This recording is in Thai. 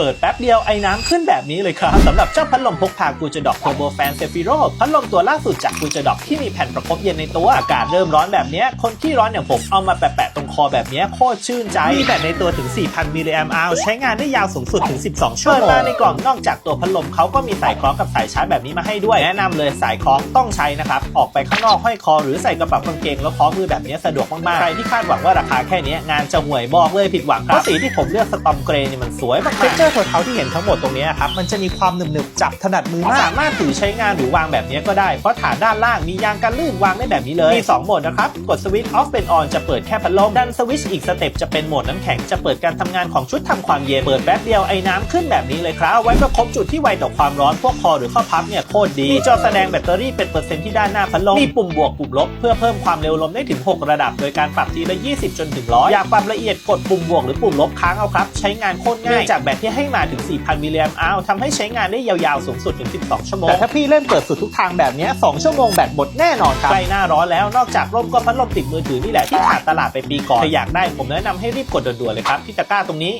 เปิดแป๊บเดียวไอ้น้ำขึ้นแบบนี้เลยครับสำหรับเจ้าพัดลมพกพากูจดอกเทอร์โบแฟนเซฟิโรพัดลมตัวล่าสุดจากกูจดอกที่มีแผ่นประคบเย็นในตัวอากาศเริ่มร้อนแบบนี้คนที่ร้อนอย่างผมเอามาแปะๆตรงคอแบบนี้โคตรชื่นใจมีแบตในตัวถึง 4,000 มิลลิแอมป์อัลใช้งานได้ยาวสูงสุดถึง 12 ชั่วโมงเปิดมาในกล่องนอกจากตัวพัดลมเขาก็มีสายคล้องกับสายชาร์จแบบนี้มาให้ด้วยแนะนำเลยสายคล้องต้องใช้นะครับออกไปข้างนอกห้อยคอหรือใส่กระเป๋ากางเกงแล้วคล้องมือแบบนี้สะดวกมากๆใครที่คาดหวังว่าราคาแค่นี้งานจะห่วยบอกเลยผิดหวังครับสีที่ผมเลือกสตอมเกรนี่มันสวยมากๆเทคเจอรเท้าที่เห็นทั้งหมดตรงนี้ครับมันจะมีความหนึบๆจับถนัดมือมากสามารถถือใช้งานหรือวางแบบนี้ก็ได้ เพราะฐานด้านล่างมียางกันลื่นวางได้แบบนี้เลย มี 2 โหมดนะครับ กดสวิตช์ออฟเป็นออนจะเปิดแค่พัดลมดันสวิตช์อีกสเต็ปจะเป็นโหมดน้ำแข็งจะเปิดการทำงานของชุดทำความเย็นเปิดแป๊บเดียวไอ้น้ำขึ้นแบบนี้เลยครับเอาไว้ประคบจุดที่ไวต่อความร้อนพวกคอหรือข้อพับเนี่ยโคตรดีมีจอแสดงแบตเตอรี่เป็นเปอร์เซ็นต์ที่ด้านหน้าพัดลมมีปุ่มบวกปุ่มลบเพื่อเพิ่มความเร็วลมได้ถึง 6 ระดับ โดยการปรับทีละ 20 จนถึงร้อยอยากปรับละเอียดกดปุ่มบวกหรือปุ่มลบค้างเอาครับใช้งานโคตรง่ายเนื่องจากแบตที่ให้มาถึง 4,000มิลลิแอมป์อัลทำให้ใช้งานได้ยาวๆ สูงสุดถึง 12 ชั่วโมง แต่ถ้าพี่เล่นเปิดสุดทุกทางแบบเนี้ย2ชั่วโมงแบตหมดแน่นอนครับใกล้หน้าร้อนแล้ว นอกจากร่มก็พัดลมติดมือถือนี่แหละที่ขาดตลาดไปปีก่อนถ้าอยากได้ผมแนะนำให้รีบกดด่วนๆเลยครับที่ตะกร้าตรงนี้